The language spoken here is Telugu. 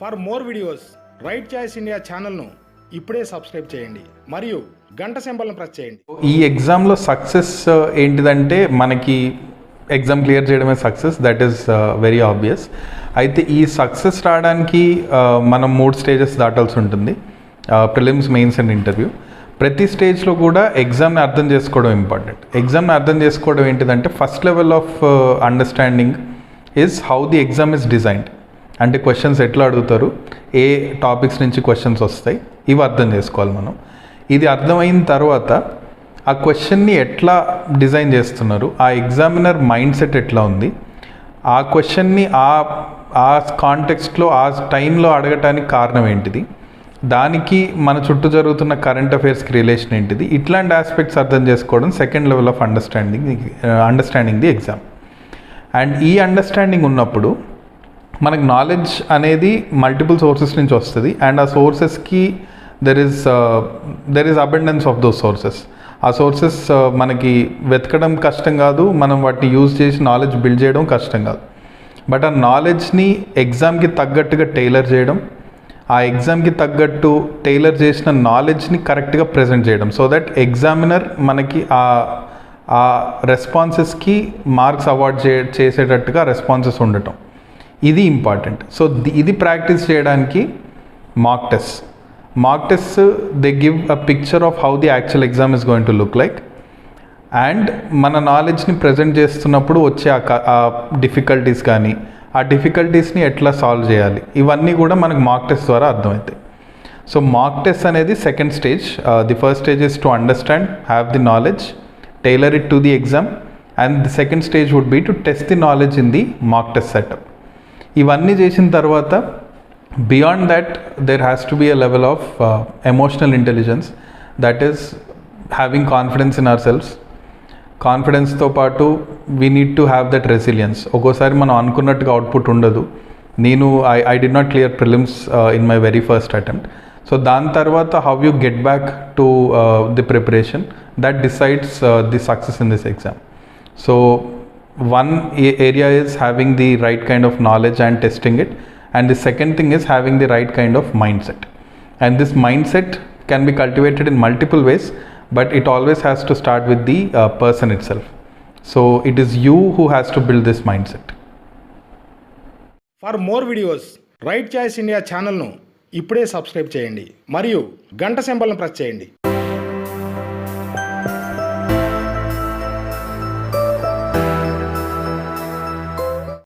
For more videos right choice India ఛానల్ను ఇప్పుడే సబ్స్క్రైబ్ చేయండి. మరియు గంట సింబల్ని ప్రెస్ చేయండి. ఈ ఎగ్జామ్లో సక్సెస్ uh, ఏంటిదంటే మనకి ఎగ్జామ్ క్లియర్ చేయడమే success that is very obvious అయితే ఈ సక్సెస్ రావడానికి uh, మనం మూడు స్టేజెస్ దాటాల్సి ఉంటుంది. ప్రిలిమ్స్ మెయిన్స్ అండ్ ఇంటర్వ్యూ ప్రతి స్టేజ్లో కూడా ఎగ్జామ్ని అర్థం చేసుకోవడం ఇంపార్టెంట్. ఎగ్జామ్ని అర్థం చేసుకోవడం ఏంటిదంటే first level of understanding is how the exam is designed అంటే క్వశ్చన్స్ ఎట్లా అడుగుతారు? ఏ టాపిక్స్ నుంచి క్వశ్చన్స్ వస్తాయి? ఇవి అర్థం చేసుకోవాలి మనం. ఇది అర్థమైన తర్వాత ఆ క్వశ్చన్ని ఎట్లా డిజైన్ చేస్తున్నారు? ఆ ఎగ్జామినర్ మైండ్ సెట్ ఎట్లా ఉంది? ఆ క్వశ్చన్ని ఆ ఆ కాంటెక్స్ట్లో ఆ టైంలో అడగటానికి కారణం ఏంటిది? దానికి మన చుట్టూ జరుగుతున్న కరెంట్ అఫైర్స్కి రిలేషన్ ఏంటిది? ఇట్లాంటి ఆస్పెక్ట్స్ అర్థం చేసుకోవడం second level of understanding understanding the exam and ఈ అండర్స్టాండింగ్ ఉన్నప్పుడు మనకు నాలెడ్జ్ అనేది మల్టిపుల్ సోర్సెస్ నుంచి వస్తుంది. అండ్ ఆ సోర్సెస్కి there is there is abundance of those sources ఆ సోర్సెస్ uh, మనకి వెతకడం కష్టం కాదు. మనం వాటిని యూజ్ చేసి నాలెడ్జ్ బిల్డ్ చేయడం కష్టం కాదు. బట్ ఆ నాలెడ్జ్ని ఎగ్జామ్కి తగ్గట్టుగా టైలర్ చేయడం ఆ ఎగ్జామ్కి తగ్గట్టు టైలర్ చేసిన నాలెడ్జ్ని కరెక్ట్గా ప్రజెంట్ చేయడం. సో దట్ ఎగ్జామినర్ మనకి ఆ ఆ రెస్పాన్సెస్కి మార్క్స్ అవార్డ్ చే చేసేటట్టుగా రెస్పాన్సెస్ ఉండటం. ఇది ఇంపార్టెంట్. సో ఇది ప్రాక్టీస్ చేయడానికి mock test mock test they give a picture of how the actual exam is going to look like and మన నాలెడ్జ్ని ప్రజెంట్ చేస్తున్నప్పుడు వచ్చే ఆ డిఫికల్టీస్ కానీ ఆ డిఫికల్టీస్ని ఎట్లా సాల్వ్ చేయాలి? ఇవన్నీ కూడా మనకు మాక్ టెస్ట్ ద్వారా అర్థమవుతాయి. సో మాక్ టెస్ట్ అనేది second stage the first stage is to understand have the knowledge tailor it to the exam and the second stage would be to test the knowledge in the mock test setup ఇవన్నీ చేసిన తర్వాత beyond that there has to be a level of emotional intelligence that is having confidence in our selfs కాన్ఫిడెన్స్తో పాటు we need to have that resilience ఒక్కోసారి మనం అనుకున్నట్టుగా అవుట్పుట్ ఉండదు. నేను I I did not clear prelims in my very first attempt so దాని తర్వాత how you get back to the preparation that decides the success in this exam so one a- area is having the right kind of knowledge and testing it and the second thing is having the right kind of mindset and this mindset can be cultivated in multiple ways but it always has to start with the uh, person itself so it is you who has to build this mindset for more videos Right Choice India ఛానల్ను ఇప్పుడే సబ్స్క్రైబ్ చేయండి మరియు గంట సింబల్ను ప్రెస్ చేయండి